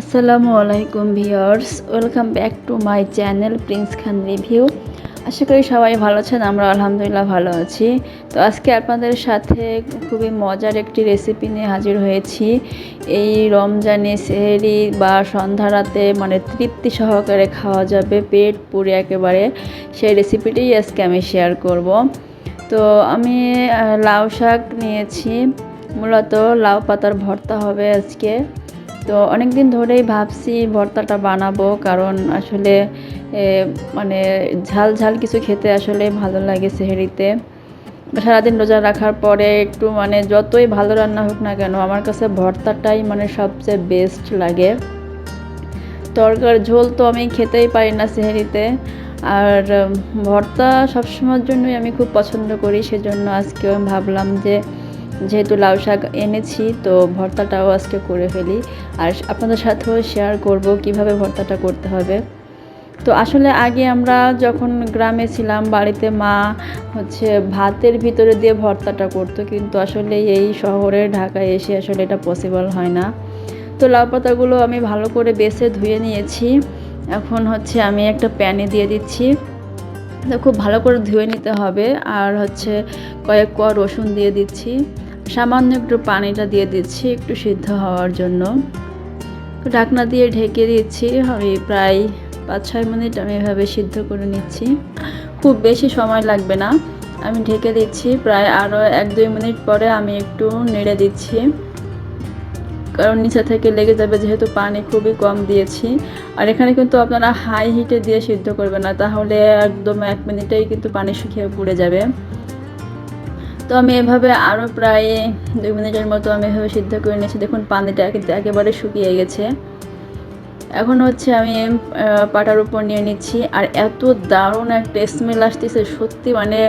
আসসালামু আলাইকুম viewers, welcome back to my channel Prince Khan review. আশা করি সবাই ভালো আছেন, আমরা আলহামদুলিল্লাহ ভালো আছি। তো আজকে আপনাদের সাথে খুবই মজার একটি রেসিপি নিয়ে হাজির হয়েছি। এই রমজানে সেহেরি বা সন্ধ্যা রাতে মানে তৃপ্তি সহকারে খাওয়া যাবে, পেট পুরে একেবারে। সেই রেসিপিটাই আজকে আমি শেয়ার করব। তো আমি লাউ শাক নিয়েছি। মূলত লাউ পাতার ভর্তা হবে আজকে। তো অনেক দিন ধরেই ভাবছি ভর্তাটা বানাবো, কারণ আসলে মানে ঝাল ঝাল কিছু খেতে আসলে ভালো লাগে সেহেরিতে। সারাদিন রোজা রাখার পরে একটু মানে যতই ভালো রান্না হোক না কেন, আমার কাছে ভর্তাটাই মানে সবচেয়ে বেস্ট লাগে। তরকার ঝোল তো আমি খেতেই পারি না সেহেরিতে। আর ভর্তা সবসময়ের জন্যই আমি খুব পছন্দ করি, সেজন্য আজকে আমি ভাবলাম যে যেহেতু লাউ শাক এনেছি, তো ভর্তাটাও আজকে করে ফেলি। আর আপনাদের সাথেও শেয়ার করব কীভাবে ভর্তাটা করতে হবে। তো আসলে আগে আমরা যখন গ্রামে ছিলাম, বাড়িতে মা হচ্ছে ভাতের ভিতরে দিয়ে ভর্তাটা করতো, কিন্তু আসলে এই শহরে, ঢাকায় এসে আসলে এটা পসিবল হয় না। তো লাউ পাতাগুলো আমি ভালো করে বেছে ধুয়ে নিয়েছি। এখন হচ্ছে আমি একটা প্যানে দিয়ে দিচ্ছি। তো খুব ভালো করে ধুয়ে নিতে হবে। আর হচ্ছে কয়েক কোয়া রসুন দিয়ে দিচ্ছি। সামান্য একটু পানিটা দিয়ে দিচ্ছি, একটু সিদ্ধ হওয়ার জন্য। তো ঢাকনা দিয়ে ঢেকে দিচ্ছি, আমি প্রায় পাঁচ ছয় মিনিট আমি এভাবে সিদ্ধ করে নিচ্ছি। খুব বেশি সময় লাগবে না। আমি ঢেকে দিচ্ছি, প্রায় আরও এক দুই মিনিট পরে আমি একটু নেড়ে দিচ্ছি। কারণ নিচে থেকে লেগে যাবে, যেহেতু পানি খুবই কম দিয়েছি। আর এখানে কিন্তু আপনারা হাই হিটে দিয়ে সিদ্ধ করবেন না, তাহলে একদম এক মিনিটেই কিন্তু পানি শুকিয়ে পুড়ে যাবে। তো আমি এভাবে আরও প্রায় দুই মিনিটের মতো আমি এভাবে সিদ্ধ করে নিয়েছি। দেখুন, পানিটা কিন্তু একেবারে শুকিয়ে গেছে। এখন হচ্ছে আমি পাটার উপর নিয়ে নিচ্ছি। আর এত দারুণ একটা স্মেল আসতেছে, সত্যি মানে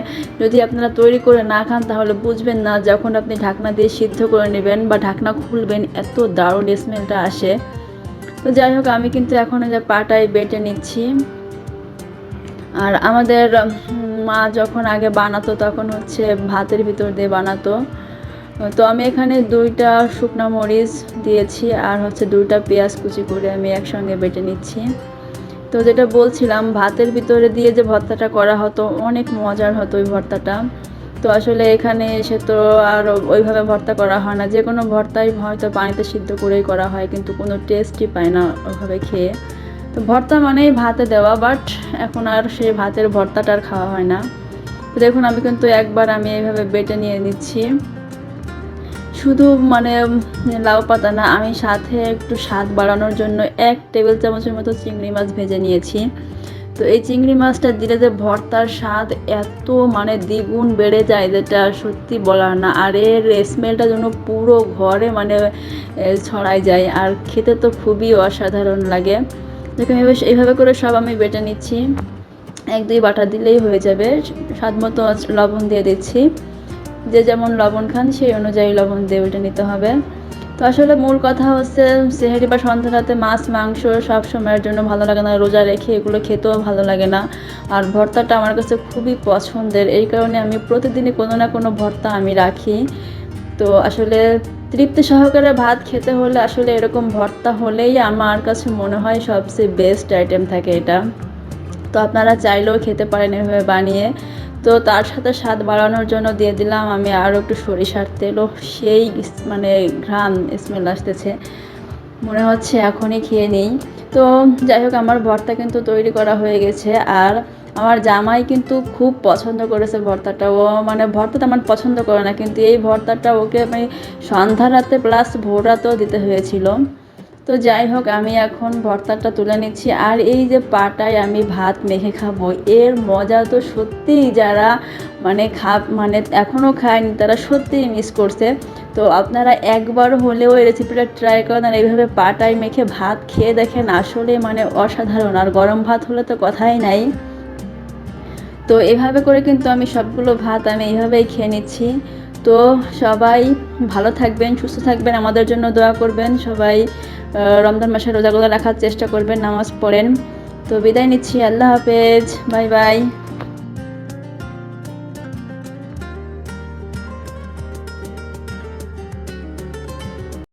যদি আপনারা তৈরি করে না খান, তাহলে বুঝবেন না যখন আপনি ঢাকনা দিয়ে সিদ্ধ করে নেবেন বা ঢাকনা খুলবেন, এত দারুণ স্মেলটা আসে। তো যাই হোক, আমি কিন্তু এখন যে পাটায় বেটে নিচ্ছি। আর আমাদের মা যখন আগে বানাতো তখন হচ্ছে ভাতের ভিতর দিয়ে বানাতো। তো আমি এখানে দুইটা শুকনা মরিচ দিয়েছি আর হচ্ছে দুইটা পেঁয়াজ কুচি করে আমি একসঙ্গে বেটে নিচ্ছি। তো যেটা বলছিলাম, ভাতের ভিতরে দিয়ে যে ভর্তাটা করা হতো, অনেক মজার হতো ওই ভর্তাটা। তো আসলে এখানে এসে তো আর ওইভাবে ভর্তা করা হয় না। যে কোনো ভর্তাই হয়তো পানিতে সিদ্ধ করেই করা হয়, কিন্তু কোনো টেস্টই পায় না ওইভাবে খেয়ে। তো ভর্তা মানেই ভাতে দেওয়া বাট এখন আর সেই ভাতের ভর্তাটা আর খাওয়া হয় না। তো দেখুন আমি কিন্তু একবার আমি এইভাবে বেটে নিয়ে নিচ্ছি। শুধু মানে লাউ পাতা না আমি সাথে একটু স্বাদ বাড়ানোর জন্য এক টেবিল চামচের মতো চিংড়ি মাছ ভেজে নিয়েছি। তো এই চিংড়ি মাছটা দিলে যে ভর্তার স্বাদ এত মানে দ্বিগুণ বেড়ে যায় যেটা সত্যি বলার না। আর এর স্মেলটা যেন পুরো ঘরে মানে এ, ছড়াই যায়। আর খেতে তো খুবই অসাধারণ লাগে। দেখুন এভাবে এইভাবে করে সব আমি বেটে নিচ্ছি। এক, দুই বাটা দিলেই হয়ে যাবে। স্বাদ মতো লবণ দিয়ে দিচ্ছি। যে যেমন লবণ খান, সেই অনুযায়ী লবণ দিয়ে বেটে নিতে হবে। তো আসলে মূল কথা হচ্ছে, সেহেরি বা সন্ধ্যা রাতে মাছ, মাংস সব সময়ের জন্য ভালো লাগে না। রোজা রেখে এগুলো খেতেও ভালো লাগে না। আর ভর্তাটা আমার কাছে খুবই পছন্দের। এই কারণে আমি প্রতিদিনই কোনো না কোনো ভর্তা আমি রাখি। তো আসলে তৃপ্তি সহকারে ভাত খেতে হলে আসলে এরকম ভর্তা হলেই আমার কাছে মনে হয় সবচেয়ে বেস্ট আইটেম থাকে এটা। তো আপনারা চাইলেও খেতে পারেন এভাবে বানিয়ে। তো তার সাথে স্বাদ বাড়ানোর জন্য দিয়ে দিলাম আমি আরও একটু সরিষার তেলও। সেই মানে ঘ্রাণ স্মেল আসতেছে। মনে হচ্ছে এখনই খেয়ে নিই। তো যাই হোক, আমার ভর্তা কিন্তু তৈরি করা হয়ে গেছে। আর আমার জামাই কিন্তু খুব পছন্দ করেছে ভর্তাটা। ও মানে ভর্তা আমার পছন্দ করে না, কিন্তু এই ভর্তাটা ওকে আমি সন্ধ্যা রাতে প্লাস ভোর রাতেও দিতে হয়েছিল। তো যাই হোক, আমি এখন ভর্তাটা তুলে নিচ্ছি। আর এই যে পাটায় আমি ভাত মেখে খাব, এর মজা তো সত্যিই যারা মানে খা মানে এখনও খায়নি, তারা সত্যিই মিস করছে। তো আপনারা একবার হলেও এই রেসিপিটা ট্রাই করেন আর এইভাবে পাটায় মেখে ভাত খেয়ে দেখেন আসলে মানে অসাধারণ। আর গরম ভাত হলে তো কথাই নাই। তো এভাবে করে কিন্তু আমি সবগুলো ভাত আমি এইভাবেই খেয়ে নিচ্ছি। তো সবাই ভালো থাকবেন, সুস্থ থাকবেন, আমাদের জন্য দোয়া করবেন। সবাই রমজান মাসে রোজাগুলো রাখার চেষ্টা করবেন, নামাজ পড়েন। তো বিদায় নিচ্ছি, আল্লাহ হাফেজ, বাই বাই।